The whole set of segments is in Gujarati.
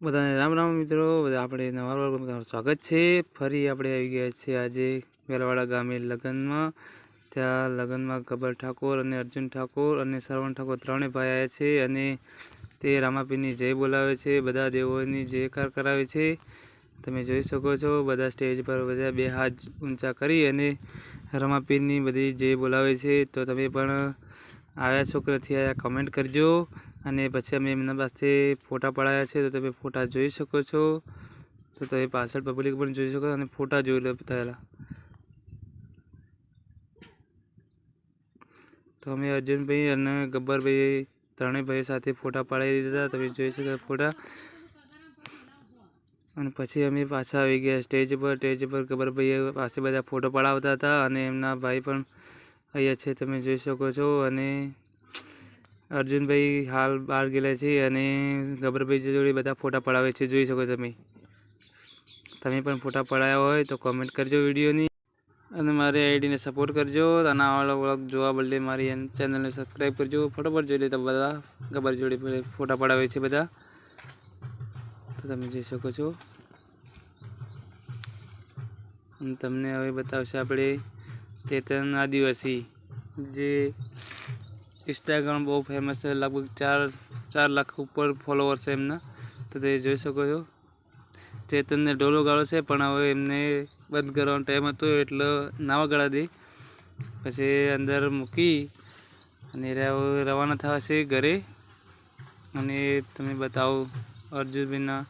બધાને રામ રામ મિત્રો, બધા આપણે નવા વર્ગમાં તમારું સ્વાગત છે. ફરી આપણે આવી ગયા છીએ આજે વેલવાડા ગામે લગ્નમાં. ત્યાં લગ્નમાં કબર ઠાકોર અને અર્જુન ઠાકોર અને શ્રવણ ઠાકોર ત્રણેય ભાઈ આવ્યા છે અને તે રામાપીરની જય બોલાવે છે. બધા દેવોની જયકાર કરાવે છે. તમે જોઈ શકો છો, બધા સ્ટેજ પર બધા બે હાથ ઊંચા કરી અને રમાપીરની બધી જય બોલાવે છે. તો તમે પણ આવ્યા છો કે આવ્યા કમેન્ટ કરજો. અને પછી અમે એમના પાસે ફોટા પડાયા છે, તો તમે ફોટા જોઈ શકો છો. તો તમે પાછળ પબ્લિક પણ જોઈ શકો અને ફોટા જોઈ લો થયેલા તો અમે અર્જુનભાઈ અને ગબ્બરભાઈ ત્રણેય ભાઈ સાથે ફોટા પડાવી દીધા તમે જોઈ શકો ફોટા. અને પછી અમે પાછા આવી ગયા સ્ટેજ પર. સ્ટેજ પર ગબ્બરભાઈ પાસે બધા ફોટો પડાવતા હતા અને એમના ભાઈ પણ અહીંયા છે, તમે જોઈ શકો છો. અને અર્જુનભાઈ હાલ બહાર ગયેલા છે અને ગબરભાઈ જોડે બધા ફોટા પડાવે છે, જોઈ શકો તમે. તમે પણ ફોટા પડાવ્યા હોય તો કોમેન્ટ કરજો વિડીયોની. અને મારી આઈડીને સપોર્ટ કરજો અને આવા વ્લોગ જોવા બદલે મારી ચેનલને સબસ્ક્રાઈબ કરજો. ફટોફટ જોઈ લેતા બધા ગબર જોડે ફોટા પડાવે છે બધા. તો તમે જોઈ શકો છો. અને તમને હવે બતાવશે આપણે ચેતન આદિવાસી જે ઇન્સ્ટાગ્રામ બહુ ફેમસ છે, લગભગ ચાર ચાર લાખ ઉપર ફોલોવર છે એમના. તો તે જોઈ શકો છો. ચેતનને ડોલો ગાળો છે, પણ હવે એમને બંધ કરવાનો ટાઈમ હતો, એટલે નાવા ગાળા દે. પછી અંદર મૂકી અને રવાના થવા છે ઘરે. અને તમે બતાવો અર્જુનભાઈના.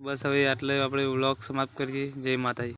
બસ હવે આટલે આપણે વ્લોગ સમાપ્ત કરીએ. જય માતાજી.